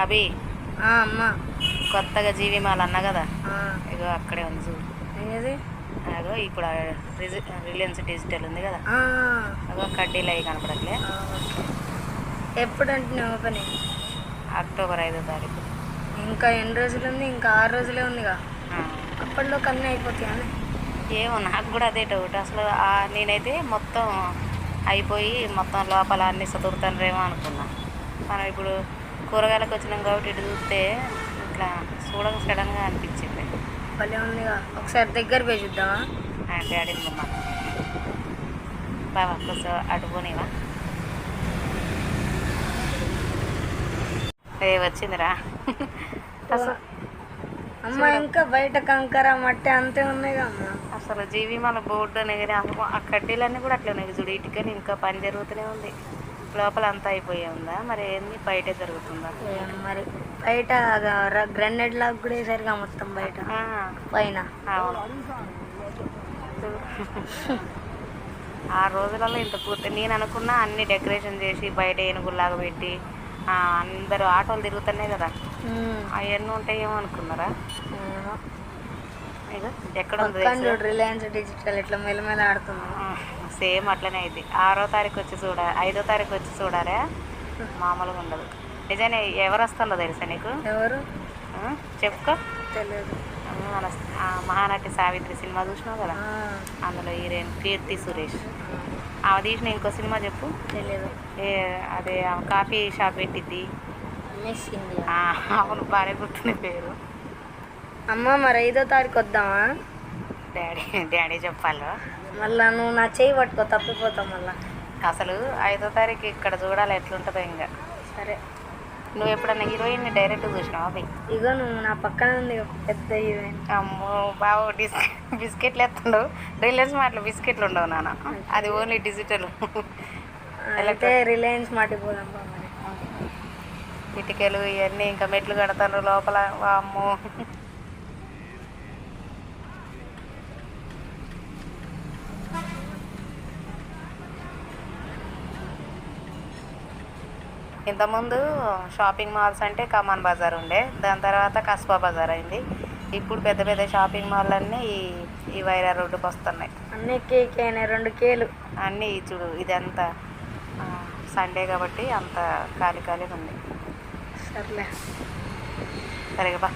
అభి అమ్మ. కొత్తగా జీవి మాల్ అన్నా కదా? ఇగో అక్కడే ఉంది చూడు. ఏది? అగో ఇప్పుడు రిలయన్స్ డిజిటల్ ఉంది కదా? అగో కడ్డీలు అవి కనపడట్లే. ఆ, ఓకే. ఎప్పుడు అంటున్నా ఓపెనింగ్? అక్టోబర్ ఐదో తారీఖు. ఇంకా ఎన్ని రోజులు ఉంది? ఇంకా ఆరు రోజులే ఉందిగా. అప్పట్లో కన్నీ అయిపోతాయి? ఏమో నాకు కూడా అదే డౌట్. అసలు నేనైతే మొత్తం అయిపోయి మొత్తం లోపల అన్ని సదురుతానేమో అనుకున్నా. మనం ఇప్పుడు కూరగాయలకు వచ్చినాం కాబట్టి ఇటు చూస్తే ఇట్లా చూడక సడన్గా అనిపించింది. భలే ఉందిగా. ఒకసారి దగ్గర పోయి చూద్దామా? డాడీ బాబా కొంచెం అటు పోనీవా? ఏ వచ్చిందిరా. అసలు అమ్మ ఇంకా బయట కంకర మట్టి అంతే ఉన్నాయిగా అమ్మ. అసలు జీవి మన బోర్డు అనే కానీ అమ్మ ఆ కడ్డీలన్నీ కూడా అట్లా ఉన్నాయి చూడు. ఇటుకని ఇంకా పని జరుగుతూనే ఉంది. లోపల అంతా అయిపోయి ఉందా? మరి ఏంది బయటే జరుగుతుందా? మరి బయట గ్రెనేడ్ లాగా కూడా వేసారుగా మొత్తం బయట. ఆ, పైన. ఆ రోజులలో ఇంత పూర్తి నేను అనుకున్నా అన్ని డెకరేషన్ చేసి బయట ఏనుగులాగా పెట్టి అందరూ ఆటోలు తిరుగుతున్నాయి కదా. అవన్నీ ఉంటాయేమో అనుకున్నారా ఎక్కడ ఉంది రిలయన్స్ డిజిటల్ ఇట్లా మెల్లమెల్ల ఆడుతుంది. సేమ్ అట్లనే అయింది. ఆరో తారీఖు వచ్చి చూడ ఐదో తారీఖు వచ్చి చూడారా? మామూలుగా ఉండదు. నిజానే ఎవరు వస్తుందో తెలుసా నీకు? ఎవరు? చెప్పుకో. తెలియదు ఆ, మన మహానటి సావిత్రి సినిమా చూసినావు కదా? అందులో హీరోయిన్ కీర్తి సురేష్. ఆమె తీసిన ఇంకో సినిమా చెప్పు. తెలియదు ఏ అదే ఆమె కాఫీ షాప్ పెట్టిద్ది. అవును బాగా గుర్తుంది పేరు. అమ్మ మరి ఐదో తారీఖు వద్దామా? డాడీ డాడీ చెప్పాలి? మళ్ళా నువ్వు నా చేయి పట్టుకో తప్పిపోతావు మళ్ళా. అసలు ఐదో తారీఖు ఇక్కడ చూడాలి ఎట్లుంటుందో ఇంకా. సరే. నువ్వు ఎప్పుడన్నా హీరోయిన్ని డైరెక్ట్ చూసినావా అవి ఇగో నువ్వు నా పక్కన ఉంది ఒక పెద్ద హీరోయిన్. అమ్మో బావు డిస్ బిస్కెట్లు ఎత్తుండవు. రిలయన్స్ మాటలు బిస్కెట్లు ఉండవు నాన్న అది ఓన్లీ డిజిటల్. అయితే రిలయన్స్ మాటికి పోదాం ఇటుకలు ఇవన్నీ ఇంకా మెట్లు కడతారు లోపల. అమ్మో ఇంతకుముందు షాపింగ్ మాల్స్ అంటే కమాన్ బజార్ ఉండే. దాని తర్వాత కస్బా బజార్ అయింది. ఇప్పుడు పెద్ద పెద్ద షాపింగ్ మాల్ అన్నీ ఈ ఈ వైరా రోడ్డుకి వస్తున్నాయి. అన్నీ కేక్ అయినాయి రెండు కేలు. అన్నీ చూడు ఇదంతా సండే కాబట్టి అంత ఖాళీ ఖాళీగా ఉంది. సర్లే. సరేగా బా.